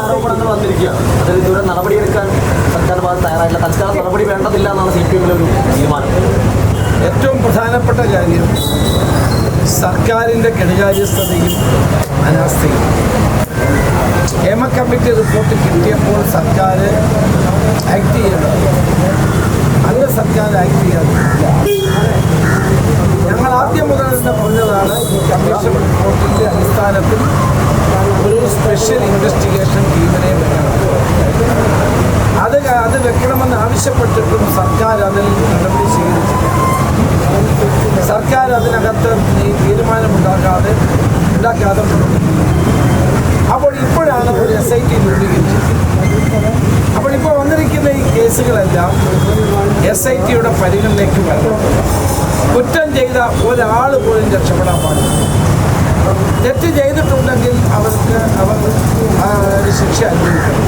ആരോപണങ്ങൾ വന്നിരിക്കുകയാണ് സർക്കാർ ഒരു തീരുമാനം. ഏറ്റവും പ്രധാനപ്പെട്ട കാര്യം സർക്കാരിന്റെ കെടുകാര്യസ്ഥതയും അനാസ്ഥയും. ഹേമ കമ്മിറ്റി റിപ്പോർട്ട് കിട്ടിയപ്പോൾ സർക്കാർ ആക്ട് ചെയ്യണം അന്ന് സർക്കാർ ആക്ട് ചെയ്യാറില്ല ഞങ്ങൾ ആദ്യം മുതൽ തന്നെ പറഞ്ഞതാണ് ഈ കമ്മീഷൻ റിപ്പോർട്ടിന്റെ അടിസ്ഥാനത്തിൽ ഒരു സ്പെഷ്യൽ ഇൻവെസ്റ്റിഗേഷൻ ടീമിനെ വെക്കണം അത് അത് വെക്കണമെന്ന് ആവശ്യപ്പെട്ടിട്ടും സർക്കാർ അതിൽ നടപടി സ്വീകരിച്ചില്ല സർക്കാർ അതിനകത്ത് ഈ തീരുമാനമുണ്ടാക്കാതെ ഉണ്ടാക്കാതെ മുന്നോട്ട് പോയി. അപ്പോൾ ഇപ്പോഴാണ് ഒരു എസ് ഐ ടി രൂപീകരിച്ചത് അപ്പോൾ ഇപ്പോൾ വന്നിരിക്കുന്ന ഈ കേസുകളെല്ലാം എസ് ഐ ടിയുടെ പരിഗണനയ്ക്ക് വരണം കുറ്റം ചെയ്ത ഒരാൾ പോലും രക്ഷപ്പെടാൻ പാടില്ല. തെറ്റ് ചെയ്തിട്ടുണ്ടെങ്കിൽ അവർക്ക് അവർ ശിക്ഷ അനുഭവിക്കണം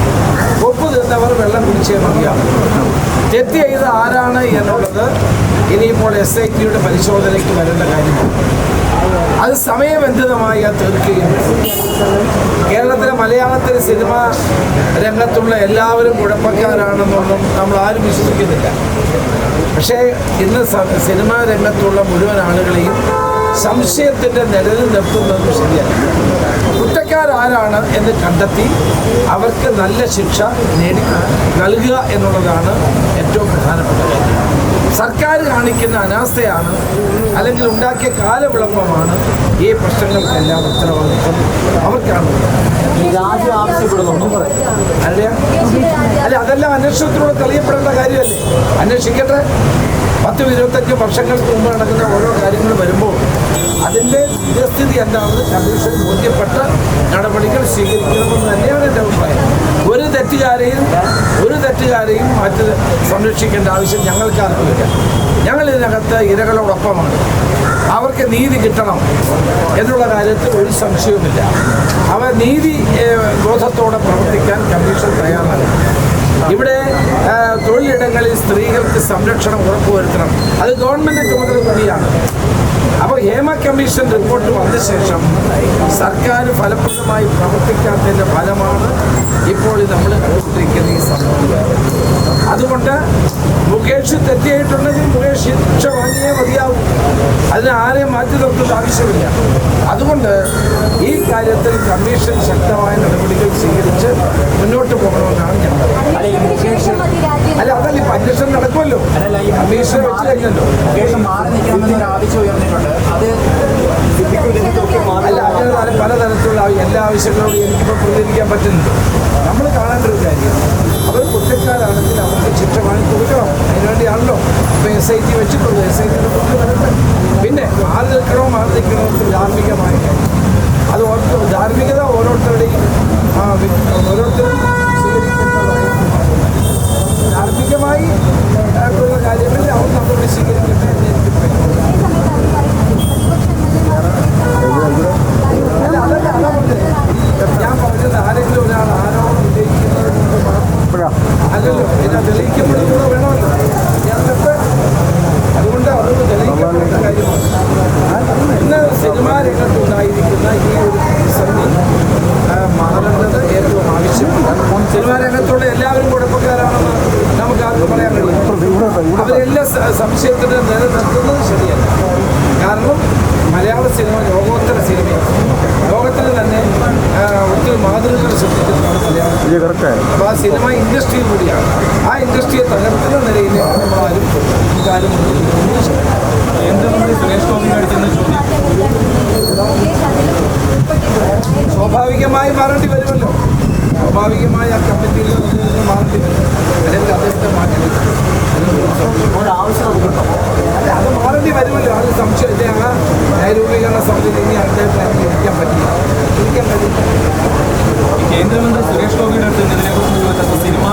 ഒപ്പ് തിന്നവർ വെള്ളം കുടിച്ചേ മതിയാവും. തെറ്റ് ചെയ്ത ആരാണ് എന്നുള്ളത് ഇനിയിപ്പോൾ എസ് ഐ ടിയുടെ പരിശോധനയ്ക്ക് വരേണ്ട കാര്യമാണ്. അത് സമയബന്ധിതമായി തീർക്കുകയും വേണം. മലയാളത്തിലെ സിനിമ രംഗത്തുള്ള എല്ലാവരും കുഴപ്പക്കാരാണെന്നൊന്നും നമ്മൾ ആരും വിശ്വസിക്കുന്നില്ല. പക്ഷേ ഇന്ന് സിനിമ സിനിമാ രംഗത്തുള്ള മുഴുവൻ ആളുകളെയും സംശയത്തിന്റെ നിഴലിൽ നിർത്തുന്നത് ശരിയല്ല. കുറ്റക്കാരാരാണ് എന്ന് കണ്ടെത്തി അവർക്ക് നല്ല ശിക്ഷ നേടി നൽകുക എന്നുള്ളതാണ് ഏറ്റവും പ്രധാനപ്പെട്ട കാര്യം. സർക്കാർ കാണിക്കുന്ന അനാസ്ഥയാണ് അല്ലെങ്കിൽ ഉണ്ടാക്കിയ കാലവിളംബമാണ് ഈ പ്രശ്നങ്ങൾക്കെല്ലാം ഉത്തരവാദിത്വം അവർക്കാണ്. രാജ്യം രാജി ആവശ്യപ്പെടുന്നുണ്ടോ അല്ല? അല്ല അതെല്ലാം അന്വേഷണത്തിലൂടെ തെളിയപ്പെടേണ്ട കാര്യമല്ലേ? അന്വേഷിക്കട്ടെ. പത്തും ഇരുപത്തഞ്ച് വർഷങ്ങൾക്ക് മുമ്പ് നടക്കുന്ന ഓരോ കാര്യങ്ങൾ വരുമ്പോൾ അതിന്റെ സ്ഥിതി എന്താണെന്ന് കമ്മീഷൻ ബോധ്യപ്പെട്ട നടപടികൾ സ്വീകരിക്കണമെന്ന് തന്നെയാണ് എന്റെ അഭിപ്രായം. ഒരു തെറ്റുകാരെയും ഒരു തെറ്റുകാരെയും മറ്റ് സംരക്ഷിക്കേണ്ട ആവശ്യം ഞങ്ങൾക്ക് ആർക്കുമില്ല ഞങ്ങൾ ഇതിനകത്ത് ഇരകളോടൊപ്പമാണ്. അവർക്ക് നീതി കിട്ടണം എന്നുള്ള കാര്യത്തിൽ ഒരു സംശയവുമില്ല. അവർ നീതി ബോധത്തോടെ പ്രവർത്തിക്കാൻ കമ്മീഷൻ തയ്യാറാണ്. ഇവിടെ ആ, തൊഴിലിടങ്ങളിൽ സ്ത്രീകൾക്ക് സംരക്ഷണം ഉറപ്പുവരുത്തണം. അത് ഗവൺമെന്റ് ചുമതല കൂടിയാണ്. അപ്പോൾ ഹേമ കമ്മീഷൻ റിപ്പോർട്ട് വന്ന ശേഷം സർക്കാർ ഫലപ്രദമായി പ്രവർത്തിക്കാത്തതിന്റെ ഫലമാണ് ഇപ്പോൾ നമ്മൾ കണ്ടുകൊണ്ടിരിക്കുന്ന ഈ സംഭവം. അതുകൊണ്ട് മുകേഷ് തെറ്റിയായിട്ടുണ്ടെങ്കിൽ മുകേഷ് ശിക്ഷ വാങ്ങിയേ മതിയാവും. അതിന് ആരെയും മാറ്റി നിർത്തേണ്ട ആവശ്യമില്ല. അതുകൊണ്ട് ഈ കാര്യത്തിൽ കമ്മീഷൻ ശക്തമായ നടപടികൾ സ്വീകരിച്ച് മുന്നോട്ട് പോകണമെന്നാണ് ഞാൻ പറയുന്നത് അല്ല ഈ മുകേഷ് അല്ല അതല്ല ഇപ്പം അന്വേഷണം നടക്കുമല്ലോ അല്ലല്ല ഈ കമ്മീഷൻ വെച്ച് മാറി നിൽക്കണമെന്നൊരു ആവശ്യം ഉയർന്നിട്ടുണ്ട്. അത് അല്ല അങ്ങനെ തരത്തിലുള്ള പലതരത്തിലുള്ള എല്ലാ ആവശ്യങ്ങളോടും എനിക്കിപ്പോൾ പ്രതികരിക്കാൻ പറ്റുന്നുണ്ട്. നമ്മൾ കാണേണ്ട ഒരു കാര്യം അവർ കുറ്റക്കാരാണെങ്കിൽ അവർക്ക് ശിക്ഷ വാങ്ങി കൊടുക്കണം. അതിനുവേണ്ടിയാണല്ലോ ഇപ്പോൾ എസ് ഐ ടി വെച്ചിട്ടുള്ളത് എസ് ഐ ടി വരട്ടെ പിന്നെ മാറി നിൽക്കണോ മാറി നിൽക്കണോ എന്ന് ധാർമ്മികമായ കാര്യം അത് ഓരോ ധാർമ്മികത ഓരോരുത്തരുടെയും ആ, വി- ഓരോരുത്തരും സ്വീകരിക്കുന്നതായ ധാർമ്മികമായി ആ, ഉള്ള കാര്യങ്ങളിൽ അവർ നടപടി സ്വീകരിക്കട്ടെ എന്ന് എനിക്ക് പറയാം അല്ല അതല്ല അതാ പറഞ്ഞത് ഞാൻ പറഞ്ഞത് ആരെങ്കിലും ഒരാൾ ആരോപണം ഉന്നയിക്കുന്നത് കൊണ്ട് മാത്രം അല്ലല്ലോ പിന്നെ തെളിയിക്കപ്പെടുന്നത് വേണമല്ലോ ഞാൻ തെറ്റ് അതുകൊണ്ട് അതൊന്ന് തെളിയിക്കപ്പെടേണ്ട കാര്യമാണ് ഇന്ന് സിനിമാ രംഗത്തുണ്ടായിരിക്കുന്ന ഈ ഒരു പ്രതിസന്ധി ആ, മാറേണ്ടത് ഏറ്റവും ആവശ്യമാണ് സിനിമാ രംഗത്തുള്ള എല്ലാവരും കുഴപ്പക്കാരാണെന്ന് നമുക്ക് ആർക്കും പറയാൻ കഴിയും അവരെല്ലാം സ- സംശയത്തിന് നിലനിർത്തുന്നത് ശരിയല്ല. കാരണം മലയാള സിനിമ ലോകോത്തര സിനിമയാണ്. ലോകത്തിൽ തന്നെ ഒത്തിരി മാതൃകകൾ സൃഷ്ടിക്കുന്നതാണ് മലയാളം. അപ്പോൾ ആ സിനിമ ഇൻഡസ്ട്രി കൂടിയാണ്. ആ ഇൻഡസ്ട്രിയെ തകർക്കുന്ന നിലയിൽ നമ്മളാരും ഇക്കാര്യം മനസ്സിലാക്കി ഇരിക്കാൻ പറ്റി ഇരിക്കാൻ പറ്റി കേന്ദ്രമന്ത്രി സുരേഷ് ഗോപിയുടെ അടുത്ത് ഇതിനെക്കുറിച്ച് സിനിമ.